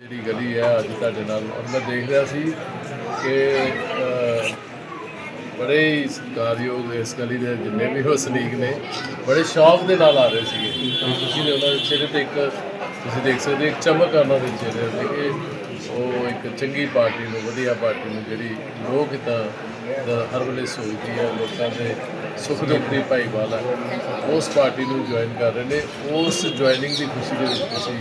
ਜਿਹੜੀ ਗਲੀ ਹੈ ਅੱਜ ਤੁਹਾਡੇ ਨਾਲ, ਔਰ ਮੈਂ ਦੇਖ ਰਿਹਾ ਸੀ ਕਿ ਬੜੇ ਹੀ ਸਤਿਕਾਰਯੋਗ ਇਸ ਗਲੀ ਦੇ ਜਿੰਨੇ ਵੀ ਵਸਨੀਕ ਨੇ, ਬੜੇ ਸ਼ੌਕ ਦੇ ਨਾਲ ਆ ਰਹੇ ਸੀਗੇ। ਤੁਸੀਂ ਨੇ ਉਹਨਾਂ ਦੇ ਚਿਹਰੇ ਤੇ ਇੱਕ, ਤੁਸੀਂ ਦੇਖ ਸਕਦੇ ਹੋ, ਇੱਕ ਚਮਕ ਆ ਉਹਨਾਂ ਦੇ ਚਿਹਰੇ ਤੇ ਕਿ ਉਹ ਇੱਕ ਚੰਗੀ ਪਾਰਟੀ ਨੂੰ, ਵਧੀਆ ਪਾਰਟੀ ਨੂੰ ਜਿਹੜੀ ਲੋਕ ਤਾਂ ਦਾ ਹਰ ਵੇਲੇ ਸੋਚਦੀ ਹੈ ਲੋਕਾਂ ਦੇ ਸੁੱਖ ਦੀ ਭਾਈਵਾਲ ਹੈ ਉਸ ਪਾਰਟੀ ਨੂੰ ਜੁਆਇਨ ਕਰ ਰਹੇ ਨੇ। ਉਸ ਜੁਆਇਨਿੰਗ ਦੀ ਖੁਸ਼ੀ ਦੇ ਵਿੱਚ ਤੁਸੀਂ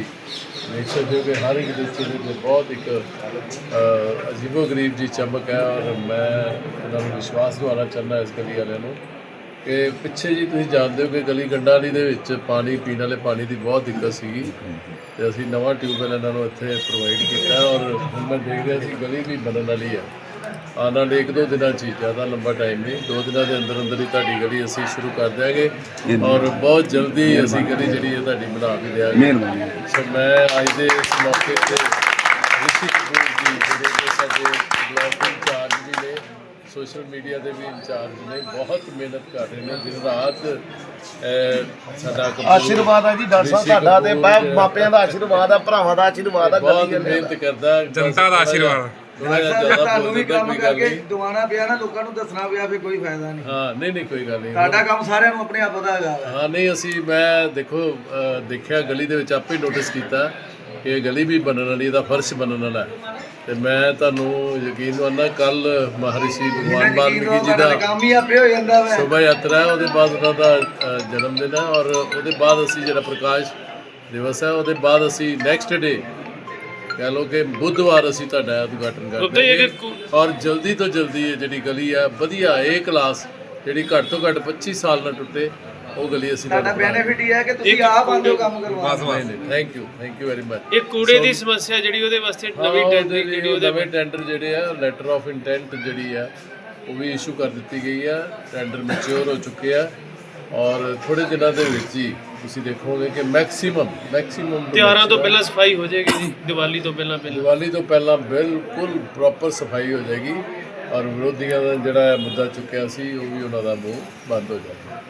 ਦੇਖ ਸਕਦੇ ਹੋ ਕਿ ਹਰ ਇੱਕ ਦੇ ਬਹੁਤ ਇੱਕ ਅਜੀਬੋ-ਗਰੀਬ ਜੀ ਚਮਕ ਹੈ ਔਰ ਮੈਂ ਉਹਨਾਂ ਨੂੰ ਵਿਸ਼ਵਾਸ ਦਿਵਾਉਣਾ ਚਾਹੁੰਦਾ ਇਸ ਗਲੀ ਵਾਲਿਆਂ ਨੂੰ ਕਿ ਪਿੱਛੇ ਜੀ ਤੁਸੀਂ ਜਾਣਦੇ ਹੋ ਕਿ ਗਲੀ ਗੰਡਾ ਵਾਲੀ ਦੇ ਵਿੱਚ ਪਾਣੀ, ਪੀਣ ਵਾਲੇ ਪਾਣੀ ਦੀ ਬਹੁਤ ਦਿੱਕਤ ਸੀਗੀ ਤੇ ਅਸੀਂ ਨਵਾਂ ਟਿਊਬਵੈਲ ਇਹਨਾਂ ਨੂੰ ਇੱਥੇ ਪ੍ਰੋਵਾਈਡ ਕੀਤਾ ਔਰ ਹੁਣ ਮੈਂ ਦੇਖ ਰਿਹਾ ਸੀ ਗਲੀ ਵੀ ਬਣਨ ਵਾਲੀ ਹੈ। ਆਉਣ ਵਾਲੇ ਇੱਕ ਦੋ ਦਿਨਾਂ 'ਚ ਹੀ, ਜ਼ਿਆਦਾ ਲੰਬਾ ਟਾਈਮ ਨਹੀਂ ਦੋ ਦਿਨਾਂ ਦੇ ਅੰਦਰ ਅੰਦਰ ਹੀ ਤੁਹਾਡੀ ਗਲੀ ਅਸੀਂ ਸ਼ੁਰੂ ਕਰ ਦਿਆਂਗੇ ਔਰ ਬਹੁਤ ਜਲਦੀ ਅਸੀਂ ਗਲੀ ਜਿਹੜੀ ਹੈ ਤੁਹਾਡੀ ਬਣਾ ਵੀ ਦਿਆਂਗੇ। ਮਿਹਰਬਾਨੀ। ਸੋ ਮੈਂ ਅੱਜ ਦੇ ਇਸ ਮੌਕੇ ਤੇ ਰਿਸ਼ੀ ਕਪੂਰ ਜੀ ਜਿਹੜੇ ਕਿ ਸਾਡੇ ਬਲਾਕ ਇੰਚਾਰਜ ਵੀ ਨੇ ਸੋਸ਼ਲ ਮੀਡੀਆ ਦੇ ਵੀ ਇੰਚਾਰਜ ਨੇ ਬਹੁਤ ਮਿਹਨਤ ਕਰ ਰਹੇ ਨੇ। ਦਿਨ ਰਾਤ ਅਹ, ਸਾਡਾ ਕਪੂਰ ਆਸ਼ੀਰਵਾਦ ਆ ਜੀ ਡਾਕਟਰ ਸਾਹਿਬ ਰਿਸ਼ੀ ਤੁਹਾਡਾ ਤੇ ਕਪੂਰ ਮਾਪਿਆਂ ਦਾ ਆਸ਼ੀਰਵਾਦ ਆ ਭਰਾਵਾਂ ਦਾ ਆਸ਼ੀਰਵਾਦ ਆ ਬਹੁਤ ਗਲੀ ਦੇ ਮਿਹਨਤ ਕਰਦਾ ਜਨਤਾ ਦਾ ਆਸ਼ੀਰਵਾਦ। ਥੋੜਾ ਜਿਹਾ ਜ਼ਿਆਦਾ ਤੁਹਾਨੂੰ ਵੀ ਬੋਲਦਾ ਕੰਮ ਕੋਈ ਗੱਲ ਕਰਕੇ ਨਹੀਂ। ਦਵਾਣਾ ਪਿਆ ਨਾ ਲੋਕਾਂ ਨੂੰ ਦੱਸਣਾ ਪਿਆ ਫਿਰ ਕੋਈ ਫਾਇਦਾ ਨਹੀਂ। ਹਾਂ ਨਹੀਂ ਨਹੀਂ ਕੋਈ ਗੱਲ ਨਹੀਂ। ਤੁਹਾਡਾ ਕੰਮ ਸਾਰਿਆਂ ਨੂੰ ਆਪਣੇ ਆਪ ਪਤਾ ਹੈਗਾ। ਹਾਂ ਨਹੀਂ ਅਸੀਂ ਮੈਂ ਦੇਖੋ ਅਹ, ਦੇਖਿਆ ਗਲੀ ਦੇ ਵਿੱਚ ਆਪੇ ਨੋਟਿਸ ਕੀਤਾ ਕਿ ਇਹ ਗਲੀ ਵੀ ਬਣਨ ਵਾਲੀ ਇਹਦਾ ਫਰਸ਼ ਬਣਨ ਵਾਲਾ ਹੈ। ਤੇ ਮੈਂ ਤੁਹਾਨੂੰ ਯਕੀਨ ਮੰਨਦਾ ਕੱਲ ਮਹਰਿਸ਼ੀ ਭਗਵਾਨ ਵਾਲਮੀਕੀ ਜੀ ਦਾ ਸ਼ੋਭਾ ਯਾਤਰਾ ਹੈ ਉਹਦੇ ਬਾਅਦ ਉਹਨਾਂ ਦਾ ਜਨਮ ਦਿਨ ਹੈ ਔਰ ਉਹਦੇ ਬਾਅਦ ਅਸੀਂ ਜਿਹੜਾ ਪ੍ਰਕਾਸ਼ ਦਿਵਸ ਹੈ ਉਹਦੇ ਬਾਅਦ ਅਸੀਂ ਨੈਕਸਟ ਡੇ ਕਹ ਲਓ ਕਿ ਬੁੱਧਵਾਰ ਅਸੀਂ ਤੁਹਾਡਾ ਉਦਘਾਟਨ ਕਰਦੇ ਹਾਂ ਔਰ ਜਲਦੀ ਤੋਂ ਜਲਦੀ ਇਹ ਜਿਹੜੀ ਗਲੀ ਹੈ ਵਧੀਆ ਏ ਕਲਾਸ ਜਿਹੜੀ ਘੱਟ ਤੋਂ ਘੱਟ 25 ਸਾਲ ਨਾਲ ਟੁੱਟੇ ਉਹ ਗਲੀ ਅਸੀਂ ਤੁਹਾਡਾ ਬੈਨੀਫਿਟ ਇਹ ਹੈ ਕਿ ਤੁਸੀਂ ਆਪ ਆਂਦੇ ਹੋ ਕੰਮ ਕਰਵਾ ਨਹੀਂ ਨਹੀਂ thank you thank you very much ਇਹ ਕੂੜੇ ਦੀ ਸਮੱਸਿਆ ਜਿਹੜੀ ਉਹਦੇ ਵਾਸਤੇ ਨਵੀਂ ਟੈਂਡਰ ਜਿਹੜੀ ਉਹਦੇ ਨਵੇਂ ਟੈਂਡਰ ਜਿਹੜੇ ਆ ਲੈਟਰ ਆਫ ਇੰਟੈਂਟ ਜਿਹੜੀ ਆ ਉਹ ਵੀ ਇਸ਼ੂ ਕਰ ਦਿੱਤੀ ਗਈ ਆ। ਟੈਂਡਰ ਮੈਚੁਰ ਹੋ ਚੁੱਕੇ ਆ। ਔਰ ਥੋੜੇ ਦਿਨਾਂ ਦੇ ਵਿੱਚ ਹੀ ਤੁਸੀਂ ਦੇਖੋਗੇ ਕਿ ਮੈਕਸਿਮਮ ਮੈਕਸਿਮਮ ਤਿਉਹਾਰਾਂ ਤੋਂ ਪਹਿਲਾਂ ਸਫ਼ਾਈ ਹੋ ਜਾਏਗੀ ਜੀ ਦੀਵਾਲੀ ਤੋਂ ਪਹਿਲਾਂ ਪਹਿਲਾਂ। ਦੀਵਾਲੀ ਤੋਂ ਪਹਿਲਾਂ ਬਿਲਕੁਲ ਪ੍ਰੋਪਰ ਸਫ਼ਾਈ ਹੋ ਜਾਏਗੀ ਔਰ ਵਿਰੋਧੀਆਂ ਦਾ ਜਿਹੜਾ ਮੁੱਦਾ ਚੁੱਕਿਆ ਸੀ ਉਹ ਵੀ ਉਹਨਾਂ ਦਾ ਮੂੰਹ ਬੰਦ ਹੋ ਜਾਏਗਾ।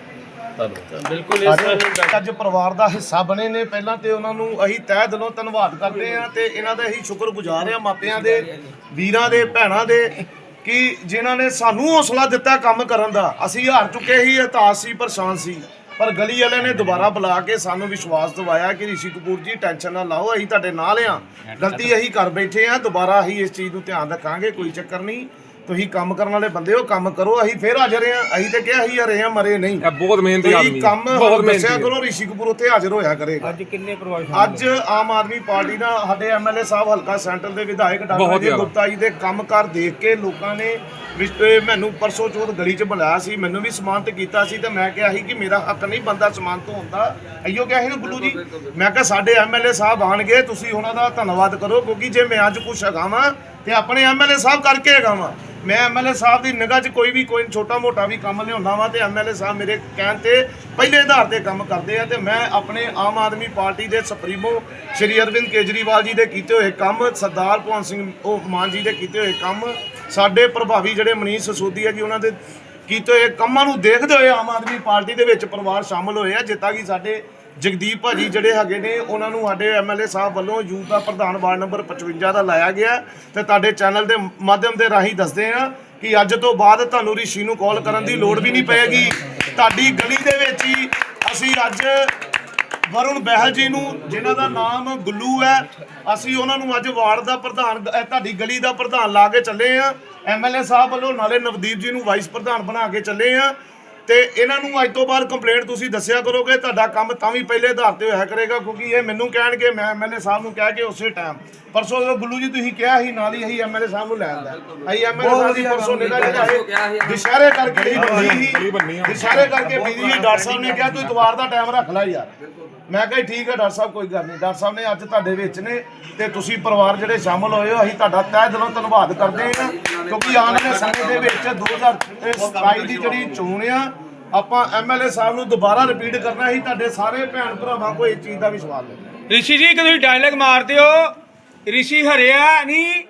ਧੰਨਵਾਦ। ਬਿਲਕੁਲ ਇਸ ਅੱਜ ਪਰਿਵਾਰ ਦਾ ਹਿੱਸਾ ਬਣੇ ਨੇ ਪਹਿਲਾਂ ਤੇ ਉਹਨਾਂ ਨੂੰ ਅਸੀਂ ਤਹਿ ਦਿਲੋਂ ਧੰਨਵਾਦ ਕਰਦੇ ਆ ਤੇ ਇਹਨਾਂ ਦਾ ਅਸੀਂ ਸ਼ੁਕਰਗੁਜ਼ਾਰ ਆ ਮਾਪਿਆਂ ਦੇ ਵੀਰਾਂ ਦੇ ਭੈਣਾਂ ਦੇ ਕਿ ਜਿਨ੍ਹਾਂ ਨੇ ਸਾਨੂੰ ਹੌਸਲਾ ਦਿੱਤਾ ਕੰਮ ਕਰਨ ਦਾ। ਅਸੀਂ ਹਾਰ ਚੁੱਕੇ ਸੀ ਹਤਾਸ਼ ਸੀ ਪਰੇਸ਼ਾਨ ਸੀ। ਪਰ ਗਲੀ ਵਾਲਿਆਂ ਨੇ ਦੁਬਾਰਾ ਬੁਲਾ ਕੇ ਸਾਨੂੰ ਵਿਸ਼ਵਾਸ ਦਿਵਾਇਆ ਕਿ ਰਿਸ਼ੀ ਕਪੂਰ ਜੀ ਟੈਨਸ਼ਨ ਨਾ ਲਾਓ ਅਸੀਂ ਤੁਹਾਡੇ ਨਾਲ ਆ। ਗਲਤੀ ਅਸੀਂ ਕਰ ਬੈਠੇ ਆ ਦੁਬਾਰਾ ਅਸੀਂ ਇਸ ਚੀਜ਼ ਨੂੰ ਧਿਆਨ ਰੱਖਾਂਗੇ ਕੋਈ ਚੱਕਰ ਨਹੀਂ। ਤੁਸੀਂ ਕੰਮ ਕਰਨ ਵਾਲੇ ਬੰਦੇ ਹੋ ਕੰਮ ਕਰੋ ਅਸੀਂ ਫੇਰ ਹਾਜ਼ਰ ਆ ਅਸੀਂ ਤੇ ਕਿਹਾ ਅਸੀਂ ਹਰੇ ਆ ਮਰੇ ਨਹੀਂ। ਇਹ ਬਹੁਤ ਮਿਹਨਤੀ ਤੁਸੀਂ ਆਦਮੀ ਕੰਮ ਬਹੁਤ ਦੱਸਿਆ ਮਿਹਨਤੀ ਕਰੋ ਰਿਸ਼ੀ ਕਪੂਰ ਉੱਥੇ ਹਾਜ਼ਰ ਹੋਇਆ ਕਰੇਗਾ। ਅੱਜ ਕਿੰਨੇ ਪ੍ਰਭਾਵ ਅੱਜ ਆਮ ਆਦਮੀ ਪਾਰਟੀ ਦਾ ਸਾਡੇ ਐਮਐਲਏ ਸਾਹਿਬ ਹਲਕਾ ਸੈਂਟਰ ਦੇ ਵਿਧਾਇਕ ਡਾਕਟਰ ਬਹੁਤ ਜ਼ਿਆਦਾ। ਗੁਪਤਾ ਜੀ ਦੇ ਕੰਮਕਾਰ ਦੇਖ ਕੇ ਲੋਕਾਂ ਨੇ ਇਹ ਮੈਨੂੰ ਪਰਸੋਂ ਚੌਥ ਗਲੀ 'ਚ ਬੁਲਾਇਆ ਸੀ ਮੈਨੂੰ ਵੀ ਸਨਮਾਨਿਤ ਕੀਤਾ ਸੀ ਤੇ ਮੈਂ ਕਿਹਾ ਸੀ ਕਿ ਮੇਰਾ ਹੱਕ ਨਹੀਂ ਬੰਦਾ ਸਨਮਾਨਿਤ ਹੋਣ ਦਾ। ਅਈਓ ਕਿਹਾ ਸੀ ਨਾ ਗੁੱਲੂ ਜੀ ਮੈਂ ਕਿਹਾ ਸਾਡੇ ਐਮਐਲਏ ਸਾਹਿਬ ਆਣਗੇ ਤੁਸੀਂ ਉਹਨਾਂ ਦਾ ਧੰਨਵਾਦ ਕਰੋ ਕਿਉਂਕਿ ਜੇ ਮੈਂ ਅੱਜ ਕੁਛ ਹੈਗਾ ਵਾਂ ਤੇ ਆਪਣੇ ਐਮਐਲਏ ਸਾਹਿਬ ਕਰਕੇ ਹੈਗਾ ਵਾਂ। ਮੈਂ ਐਮਐਲਏ ਸਾਹਿਬ ਦੀ ਨਿਗਾਹ 'ਚ ਕੋਈ ਵੀ, ਕੋਈ ਛੋਟਾ ਮੋਟਾ ਵੀ ਕੰਮ ਲਿਆਉਂਦਾ ਵਾਂ ਤੇ ਐਮਐਲਏ ਸਾਹਿਬ ਮੇਰੇ ਕਹਿਣ ਤੇ ਪਹਿਲੇ ਆਧਾਰ ਤੇ ਕੰਮ ਕਰਦੇ ਆ ਤੇ ਮੈਂ ਆਪਣੇ ਆਮ ਆਦਮੀ ਪਾਰਟੀ ਦੇ ਸੁਪਰੀਮੋ ਸ਼੍ਰੀ ਅਰਵਿੰਦ ਕੇਜਰੀਵਾਲ ਜੀ ਦੇ ਕੀਤੇ ਹੋਏ ਕੰਮ, ਸਰਦਾਰ ਭਗਵੰਤ ਸਿੰਘ ਉਹ ਮਾਨ ਜੀ ਦੇ ਕੀਤੇ ਹੋਏ ਕੰਮ, ਸਾਡੇ ਪ੍ਰਭਾਵੀ ਜਿਹੜੇ ਮਨੀਸ਼ ਸਸੋਦੀ ਸਸੋਦੀਆ ਜੀ ਉਹਨਾਂ ਦੇ ਕੀਤੇ ਹੋਏ ਕੰਮਾਂ ਨੂੰ ਦੇਖਦੇ ਹੋਏ ਆਮ ਆਦਮੀ ਪਾਰਟੀ ਦੇ ਵਿੱਚ ਪਰਿਵਾਰ ਸ਼ਾਮਲ ਹੋਏ ਆ, ਜਿੱਦਾਂ ਕਿ ਸਾਡੇ ਜਗਦੀਪ ਭਾਜੀ ਜਿਹੜੇ ਹੈਗੇ ਨੇ, ਉਹਨਾਂ ਨੂੰ ਸਾਡੇ ਐਮਐਲਏ ਸਾਹਿਬ ਵੱਲੋਂ ਯੂਥ ਦਾ ਪ੍ਰਧਾਨ ਵਾਰਡ ਨੰਬਰ 55 ਦਾ ਲਾਇਆ ਗਿਆ ਤੇ ਤੁਹਾਡੇ ਚੈਨਲ ਦੇ ਮਾਧਿਅਮ ਦੇ ਰਾਹੀਂ ਦੱਸਦੇ ਆ ਕਿ ਅੱਜ ਤੋਂ ਬਾਅਦ ਤੁਹਾਨੂੰ ਰਿਸ਼ੀ ਨੂੰ ਕਾਲ ਕਰਨ ਦੀ ਲੋੜ ਵੀ ਨਹੀਂ ਪਏਗੀ। ਤੁਹਾਡੀ ਗਲੀ ਦੇ ਵਿੱਚ ਹੀ ਅਸੀਂ ਅੱਜ ਵਰੁਣ ਬਹਿਲ ਜੀ ਨੂੰ, ਜਿਨ੍ਹਾਂ ਦਾ ਨਾਮ ਗੁੱਲੂ ਹੈ, ਅਸੀਂ ਉਹਨਾਂ ਨੂੰ ਅੱਜ ਵਾਰਡ ਦਾ ਪ੍ਰਧਾਨ ਤੁਹਾਡੀ ਗਲੀ ਦਾ ਪ੍ਰਧਾਨ ਲਾ ਕੇ ਚੱਲੇ ਆ ਐਮਐਲਏ ਸਾਹਿਬ ਵੱਲੋਂ ਨਾਲੇ ਨਵਦੀਪ ਜੀ ਨੂੰ ਵਾਈਸ ਪ੍ਰਧਾਨ ਬਣਾ ਕੇ ਚੱਲੇ ਆ ਤੇ ਇਹਨਾਂ ਨੂੰ ਅੱਜ ਤੋਂ ਬਾਅਦ ਕੰਪਲੇਂਟ ਤੁਸੀਂ ਦੱਸਿਆ ਕਰੋਗੇ ਤੁਹਾਡਾ ਕੰਮ ਤਾਂ ਵੀ ਪਹਿਲੇ ਆਧਾਰ ਤੇ ਹੋਇਆ ਕਰੇਗਾ ਕਿਉਂਕਿ ਇਹ ਮੈਨੂੰ ਕਹਿਣਗੇ ਮੈਂ ਐਮਐਲਏ ਸਾਹਿਬ ਨੂੰ ਕਹਿ ਕੇ ਉਸੇ ਟਾਈਮ ਪਰਸੋਂ ਜਦੋਂ ਗੁੱਲੂ ਜੀ ਤੁਸੀਂ ਕਿਹਾ ਸੀ ਨਾਲ ਹੀ ਅਸੀਂ ਐਮਐਲਏ ਸਾਹਿਬ ਨੂੰ ਲੈ ਆਂਦਾ। ਅਸੀਂ ਐਮਐਲਏ ਸਾਹਿਬ ਦੀ ਪਰਸੋਂ ਨਿਗਾਹ ਜਿਹੜਾ ਦੁਸ਼ਹਿਰੇ ਕਰਕੇ ਹੀ ਬਿਜ਼ੀ ਸੀ। ਦੁਸ਼ਹਿਰੇ ਕਰਕੇ ਬਿਜ਼ੀ ਸੀ ਡਾਕਟਰ ਸਾਹਿਬ ਨੇ ਕਿਹਾ ਤੂੰ ਇਤਵਾਰ ਦਾ ਟਾਈਮ ਰੱਖ ਲੈ ਯਾਰ। ਮੈਂ ਕਿਹਾ ਜੀ, ਠੀਕ ਹੈ ਡਾਕਟਰ ਸਾਹਿਬ, ਕੋਈ ਗੱਲ ਨਹੀਂ। ਡਾਕਟਰ ਸਾਹਿਬ ਨੇ ਅੱਜ ਤੁਹਾਡੇ ਵਿੱਚ ਨੇ ਤੇ ਤੁਸੀਂ ਪਰਿਵਾਰ ਜਿਹੜੇ ਸ਼ਾਮਲ ਹੋਏ ਹੋ, ਅਸੀਂ ਤੁਹਾਡਾ ਤਹਿ ਦਿਲੋਂ ਧੰਨਵਾਦ ਕਰਦੇ ਹਾਂ। ਕਿਉਂਕਿ ਆਉਣ ਵਾਲੇ ਸਮੇਂ ਦੇ ਵਿੱਚ 2027 ਦੀ ਜਿਹੜੀ ਚੋਣ ਆ, ਆਪਾਂ ਐਮਐਲਏ ਸਾਹਿਬ ਨੂੰ ਦੁਬਾਰਾ ਰਿਪੀਟ ਕਰਨਾ ਸੀ ਤੁਹਾਡੇ ਸਾਰੇ ਭੈਣ ਭਰਾਵਾਂ ਕੋਲ ਇਸ ਚੀਜ਼ ਦਾ ਵਿਸ਼ਵਾਸ ਹੈ। ਰਿਸ਼ੀ ਜੀ ਕਿ ਤੁਸੀਂ ਡਾਇਲੌਗ ਮਾਰਦੇ ਹੋ। ਰਿਸ਼ੀ ਹਰਿਆ ਨਹੀਂ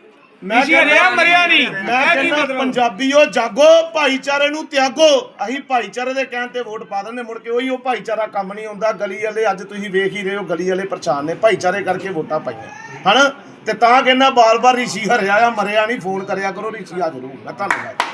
ਰਿਸ਼ੀ ਹਰਿਆ ਮਰਿਆ ਨਹੀਂ। ਮੈਂ ਕੀ ਕਹਿੰਦਾ ਮਤਲਬ? ਪੰਜਾਬੀਓ ਜਾਗੋ ਭਾਈਚਾਰੇ ਨੂੰ ਤਿਆਗੋ। ਅਸੀਂ ਭਾਈਚਾਰੇ ਦੇ ਕਹਿਣ ਤੇ ਵੋਟ ਪਾ ਦਿੰਦੇ ਮੁੜ ਕੇ ਉਹੀ ਉਹ ਭਾਈਚਾਰਾ ਕੰਮ ਨਹੀਂ ਹੁੰਦਾ। ਗਲੀ ਵਾਲੇ ਅੱਜ ਤੁਸੀਂ ਵੇਖ ਹੀ ਰਹੇ ਹੋ ਗਲੀ ਵਾਲੇ ਪਰੇਸ਼ਾਨ ਨੇ। ਭਾਈਚਾਰੇ ਕਰਕੇ ਵੋਟਾਂ ਪਾਈਆਂ। ਹਨਾ? ਤੇ ਤਾਂ ਕਹਿੰਦਾ ਬਾਰ-ਬਾਰ ਰਿਸ਼ੀ ਹਰਿਆ ਆ ਮਰਿਆ ਨਹੀਂ ਫੋਨ ਕਰਿਆ ਕਰੋ ਰਿਸ਼ੀ ਹਾਜ਼ਰ ਹੋਊਗਾ ਧੰਨਵਾਦ।